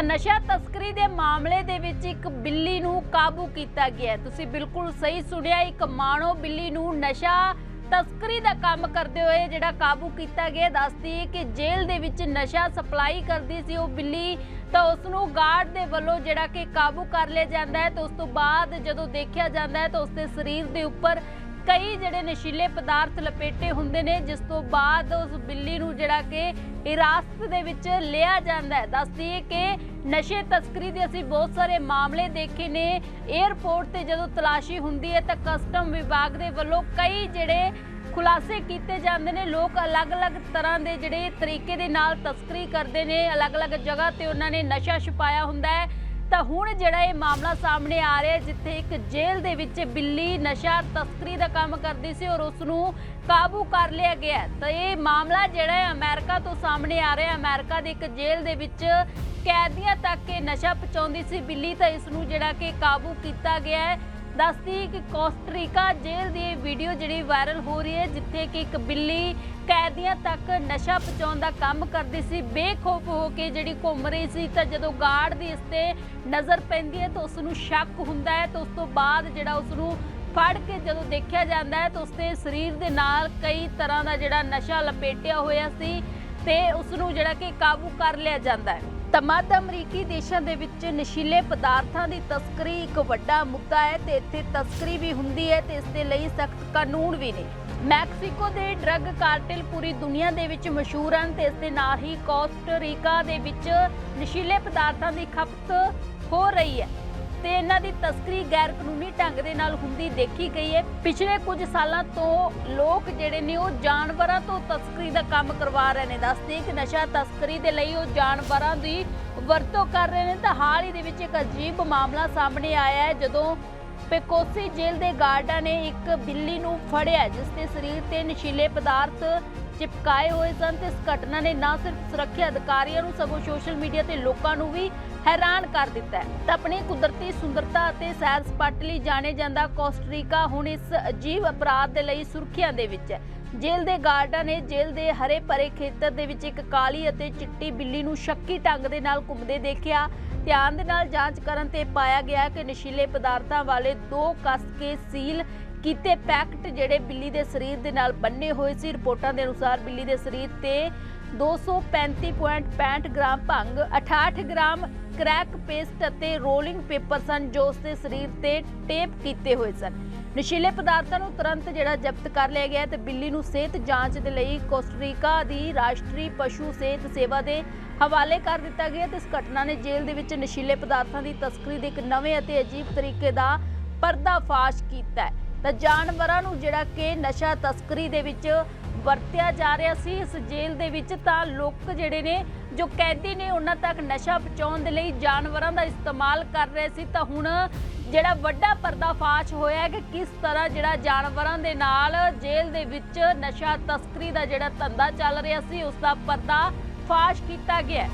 ਤਾਂ ਨਸ਼ਾ ਤਸਕਰੀ ਦੇ ਮਾਮਲੇ ਦੇ ਵਿੱਚ ਇੱਕ ਬਿੱਲੀ ਨੂੰ ਕਾਬੂ ਕੀਤਾ ਗਿਆ ਤੁਸੀਂ ਬਿਲਕੁਲ ਸਹੀ ਸੁਣਿਆ, ਇੱਕ ਮਾਣੋ ਬਿੱਲੀ ਨੂੰ ਨਸ਼ਾ ਤਸਕਰੀ ਦਾ ਕੰਮ ਕਰਦੇ ਹੋਏ ਜਿਹੜਾ ਕਾਬੂ ਕੀਤਾ ਗਿਆ ਦੱਸਦੀ ਹੈ ਕਿ ਜੇਲ੍ਹ ਦੇ ਵਿੱਚ ਨਸ਼ਾ ਸਪਲਾਈ ਕਰਦੀ ਸੀ ਉਹ ਬਿੱਲੀ, ਤਾਂ ਉਸ ਨੂੰ ਗਾਰਡ ਦੇ ਵੱਲੋਂ ਜਿਹੜਾ ਕਿ ਕਾਬੂ ਕਰ ਲਿਆ ਜਾਂਦਾ ਹੈ, ਤੇ ਉਸ ਤੋਂ ਬਾਅਦ ਜਦੋਂ ਦੇਖਿਆ ਜਾਂਦਾ ਹੈ, ਤਾਂ ਉਸ ਦੇ ਸਰੀਰ ਦੇ ਉੱਪਰ ਕਈ ਜਿਹੜੇ ਨਸ਼ੀਲੇ ਪਦਾਰਥ ਲਪੇਟੇ ਹੁੰਦੇ ਨੇ, ਜਿਸ ਤੋਂ ਬਾਅਦ ਉਸ ਬਿੱਲੀ ਨੂੰ ਜਿਹੜਾ ਕਿ ਹਿਰਾਸਤ ਦੇ ਵਿੱਚ ਲਿਆ ਜਾਂਦਾ ਹੈ। ਦੱਸਦੀ ਕਿ ਨਸ਼ੇ ਤਸਕਰੀ ਦੇ ਅਸੀਂ ਬਹੁਤ ਸਾਰੇ ਮਾਮਲੇ ਦੇਖੇ ਨੇ। 에ਅਰਪੋਰਟ ਤੇ ਜਦੋਂ ਤਲਾਸ਼ੀ ਹੁੰਦੀ ਹੈ ਤਾਂ ਕਸਟਮ ਵਿਭਾਗ ਦੇ ਵੱਲੋਂ ਕਈ ਜਿਹੜੇ ਖੁਲਾਸੇ ਕੀਤੇ ਜਾਂਦੇ ਨੇ। ਲੋਕ ਅਲੱਗ-ਅਲੱਗ ਤਰ੍ਹਾਂ ਦੇ ਜਿਹੜੇ ਤਰੀਕੇ ਦੇ ਨਾਲ ਤਸਕਰੀ ਕਰਦੇ ਨੇ। ਅਲੱਗ-ਅਲੱਗ ਜਗ੍ਹਾ ਤੇ ਉਹਨਾਂ ਨੇ ਨਸ਼ਾ ਛੁਪਾਇਆ ਹੁੰਦਾ ਹੈ। ਤਾਂ ਹੁਣ ਜਿਹੜਾ ਇਹ ਮਾਮਲਾ ਸਾਹਮਣੇ ਆ ਰਿਹਾ ਜਿੱਥੇ ਇੱਕ ਜੇਲ੍ਹ ਦੇ ਵਿੱਚ ਬਿੱਲੀ ਨਸ਼ਾ ਤਸਕਰੀ ਦਾ ਕੰਮ ਕਰਦੀ ਸੀ ਔਰ ਉਸ ਨੂੰ ਕਾਬੂ ਕਰ ਲਿਆ ਗਿਆ ਤਾਂ ਇਹ ਮਾਮਲਾ ਜਿਹੜਾ ਹੈ ਅਮਰੀਕਾ ਤੋਂ ਸਾਹਮਣੇ ਆ ਰਿਹਾ ਹੈ। ਅਮਰੀਕਾ ਦੀ ਇੱਕ ਜੇਲ੍ਹ ਦੇ ਵਿੱਚ ਕੈਦੀਆਂ ਤੱਕ ਇਹ ਨਸ਼ਾ ਪਹੁੰਚਾਉਂਦੀ ਸੀ। ਬਿੱਲੀ ਤਾਂ ਇਸ ਨੂੰ ਜਿਹੜਾ ਕਿ ਕਾਬੂ ਕੀਤਾ ਗਿਆ ਹੈ। ਦੱਸਦੀ ਕਿ ਕੋਸਟਰੀਕਾ ਜੇਲ੍ਹ ਦੀ ਇਹ ਵੀਡੀਓ ਜਿਹੜੀ ਵਾਇਰਲ ਹੋ ਰਹੀ ਹੈ, ਜਿੱਥੇ ਕਿ ਇੱਕ ਬਿੱਲੀ ਕੈਦੀਆਂ ਤੱਕ ਨਸ਼ਾ ਪਹੁੰਚਾਉਣ ਦਾ ਕੰਮ ਕਰਦੀ ਸੀ, ਬੇਖੌਫ ਹੋ ਕੇ ਜਿਹੜੀ ਘੁੰਮ ਰਹੀ ਸੀ, ਤਾਂ ਜਦੋਂ ਗਾਰਡ ਦੀ ਇਸ ਤੇ ਨਜ਼ਰ ਪੈਂਦੀ ਹੈ, ਤਾਂ ਉਸ ਨੂੰ ਸ਼ੱਕ ਹੁੰਦਾ ਹੈ, ਤਾਂ ਉਸ ਤੋਂ ਬਾਅਦ ਜਿਹੜਾ ਉਸ ਨੂੰ ਫੜ ਕੇ ਜਦੋਂ ਦੇਖਿਆ ਜਾਂਦਾ ਹੈ, ਤਾਂ ਉਸ ਦੇ ਸਰੀਰ ਦੇ ਨਾਲ ਕਈ ਤਰ੍ਹਾਂ ਦਾ ਜਿਹੜਾ ਨਸ਼ਾ ਲਪੇਟਿਆ ਹੋਇਆ ਸੀ, ਤੇ ਉਸ ਨੂੰ ਜਿਹੜਾ ਕਿ ਕਾਬੂ ਕਰ ਲਿਆ ਜਾਂਦਾ ਹੈ। ਤਾਂ ਮੱਧ ਅਮਰੀਕੀ ਦੇਸ਼ਾਂ ਦੇ ਵਿੱਚ ਨਸ਼ੀਲੇ ਪਦਾਰਥਾਂ ਦੀ ਤਸਕਰੀ ਇੱਕ ਵੱਡਾ ਮੁੱਦਾ ਹੈ ਤੇ ਇੱਥੇ ਤਸਕਰੀ ਵੀ ਹੁੰਦੀ ਹੈ ਤੇ ਇਸ ਦੇ ਲਈ ਸਖਤ ਕਾਨੂੰਨ ਵੀ ਨੇ। ਮੈਕਸੀਕੋ ਦੇ ਡਰੱਗ ਕਾਰਟਲ ਪੂਰੀ ਦੁਨੀਆ ਦੇ ਵਿੱਚ ਮਸ਼ਹੂਰ ਹਨ ਤੇ ਇਸ ਦੇ ਨਾਲ ਹੀ ਕੋਸਟਰੀਕਾ ਦੇ ਵਿੱਚ ਨਸ਼ੀਲੇ ਪਦਾਰਥਾਂ ਦੀ ਖਪਤ ਹੋ ਰਹੀ ਹੈ। ਤੇ ਇਹਨਾਂ ਦੀ ਤਸਕਰੀ ਗੈਰ ਕਾਨੂੰਨੀ ਢੰਗ ਦੇ ਨਾਲ ਹੁੰਦੀ ਦੇਖੀ ਗਈ ਹੈ। ਪਿਛਲੇ ਕੁਝ ਸਾਲਾਂ ਤੋਂ ਲੋਕ ਜਿਹੜੇ ਨੇ ਉਹ ਜਾਨਵਰਾਂ ਤੋਂ ਤਸਕਰੀ ਦਾ ਕੰਮ ਕਰਵਾ ਰਹੇ ਨੇ। ਦੱਸਦੇ ਕਿ ਨਸ਼ਾ ਤਸਕਰੀ ਦੇ ਲਈ ਉਹ ਜਾਨਵਰਾਂ ਦੀ ਵਰਤੋਂ ਕਰ ਰਹੇ ਨੇ। ਤਾਂ ਹਾਲ ਹੀ ਦੇ ਵਿੱਚ ਇੱਕ ਅਜੀਬ ਮਾਮਲਾ ਸਾਹਮਣੇ ਆਇਆ ਹੈ, ਜਦੋਂ ਪੇਕੋਸੀ ਜੇਲ੍ਹ ਦੇ ਗਾਰਡਾਂ ਨੇ ਇੱਕ ਬਿੱਲੀ ਨੂੰ ਫੜਿਆ, ਜਿਸ ਦੇ ਸਰੀਰ ਤੇ ਨਸ਼ੀਲੇ ਪਦਾਰਥ ਚਿਪਕਾਏ ਹੋਏ ਸਨ ਤੇ ਇਸ ਘਟਨਾ ਨੇ ਨਾ ਸਿਰਫ ਸੁਰੱਖਿਆ ਅਧਿਕਾਰੀਆਂ ਨੂੰ, ਸਗੋਂ ਸੋਸ਼ਲ ਮੀਡੀਆ ਤੇ ਲੋਕਾਂ ਨੂੰ ਵੀ ਹੈਰਾਨ ਕਰ ਦਿੱਤਾ ਹੈ। ਤਾਂ ਆਪਣੀ ਕੁਦਰਤੀ ਸੁੰਦਰਤਾ ਅਤੇ ਸੈਰ ਸਪਾਟੇ ਲਈ ਜਾਣੇ ਜਾਂਦਾ ਕੋਸਟਰੀਕਾ ਹੁਣ ਇਸ ਅਜੀਬ ਅਪਰਾਧ ਦੇ ਲਈ ਸੁਰਖੀਆਂ ਦੇ ਵਿੱਚ ਹੈ। ਜੇਲ੍ਹ ਦੇ ਗਾਰਡਾਂ ਨੇ ਜੇਲ੍ਹ ਦੇ ਹਰੇ ਭਰੇ ਖੇਤਰ ਦੇ ਵਿੱਚ ਇੱਕ ਕਾਲੀ ਅਤੇ ਚਿੱਟੀ ਬਿੱਲੀ ਨੂੰ ਸ਼ੱਕੀ ਢੰਗ ਦੇ ਨਾਲ ਘੁੰਮਦੇ ਦੇਖਿਆ। ਧਿਆਨ ਦੇ ਨਾਲ ਜਾਂਚ ਕਰਨ ਤੇ ਪਾਇਆ ਗਿਆ ਕਿ ਨਸ਼ੀਲੇ ਪਦਾਰਥਾਂ ਵਾਲੇ ਦੋ ਕੱਸ ਕੇ ਸੀਲ ਕੀਤੇ ਪੈਕਟ ਜਿਹੜੇ ਬਿੱਲੀ ਦੇ ਸਰੀਰ ਦੇ ਨਾਲ ਬੰਨੇ ਹੋਏ ਸੀ। ਰਿਪੋਰਟਾਂ ਦੇ ਅਨੁਸਾਰ ਬਿੱਲੀ ਦੇ ਸਰੀਰ ਤੇ 235.65 ਗ੍ਰਾਮ ਭੰਗ 68 ਗ੍ਰਾਮ ਕ੍ਰੈਕ ਪੇਸਟ ਅਤੇ ਰੋਲਿੰਗ ਪੇਪਰ ਸਨ ਜੋ ਉਸ ਦੇ ਸਰੀਰ ਤੇ ਟੇਪ ਕੀਤੇ ਹੋਏ ਸਨ। ਨਸ਼ੀਲੇ ਪਦਾਰਥਾਂ ਨੂੰ ਤੁਰੰਤ ਜਿਹੜਾ ਜ਼ਬਤ ਕਰ ਲਿਆ ਗਿਆ ਤੇ ਬਿੱਲੀ ਨੂੰ ਸਿਹਤ ਜਾਂਚ ਦੇ ਲਈ ਕੋਸਟਰੀਕਾ ਦੀ ਰਾਸ਼ਟਰੀ ਪਸ਼ੂ ਸਿਹਤ ਸੇਵਾ ਦੇ ਹਵਾਲੇ ਕਰ ਦਿੱਤਾ ਗਿਆ ਤੇ ਇਸ ਘਟਨਾ ਨੇ ਜੇਲ੍ਹ ਦੇ ਵਿੱਚ ਨਸ਼ੀਲੇ ਪਦਾਰਥਾਂ ਦੀ ਤਸਕਰੀ ਦੇ ਇੱਕ ਨਵੇਂ ਅਤੇ ਅਜੀਬ ਤਰੀਕੇ ਦਾ ਪਰਦਾਫਾਸ਼ ਕੀਤਾ ਹੈ। ਤਾਂ ਜਾਨਵਰਾਂ ਨੂੰ ਜਿਹੜਾ ਕਿ ਨਸ਼ਾ ਤਸਕਰੀ ਦੇ ਵਿੱਚ ਵਰਤਿਆ ਜਾ ਰਿਹਾ ਸੀ, ਇਸ ਜੇਲ੍ਹ ਦੇ ਵਿੱਚ ਤਾਂ ਲੋਕ ਜਿਹੜੇ ਨੇ, ਜੋ ਕੈਦੀ ਨੇ ਉਹਨਾਂ ਤੱਕ ਨਸ਼ਾ ਪਹੁੰਚਾਉਣ ਦੇ ਲਈ ਜਾਨਵਰਾਂ ਦਾ ਇਸਤੇਮਾਲ ਕਰ ਰਹੇ ਸੀ, ਤਾਂ ਹੁਣ ਜਿਹੜਾ ਵੱਡਾ ਪਰਦਾਫਾਸ਼ ਹੋਇਆ ਕਿ ਕਿਸ ਤਰ੍ਹਾਂ ਜਿਹੜਾ ਜਾਨਵਰਾਂ ਦੇ ਨਾਲ ਜੇਲ੍ਹ ਦੇ ਵਿੱਚ ਨਸ਼ਾ ਤਸਕਰੀ ਦਾ ਜਿਹੜਾ ਧੰਦਾ ਚੱਲ ਰਿਹਾ ਸੀ, ਉਸ ਦਾ ਪਰਦਾ ਫਾਸ਼ ਕੀਤਾ ਗਿਆ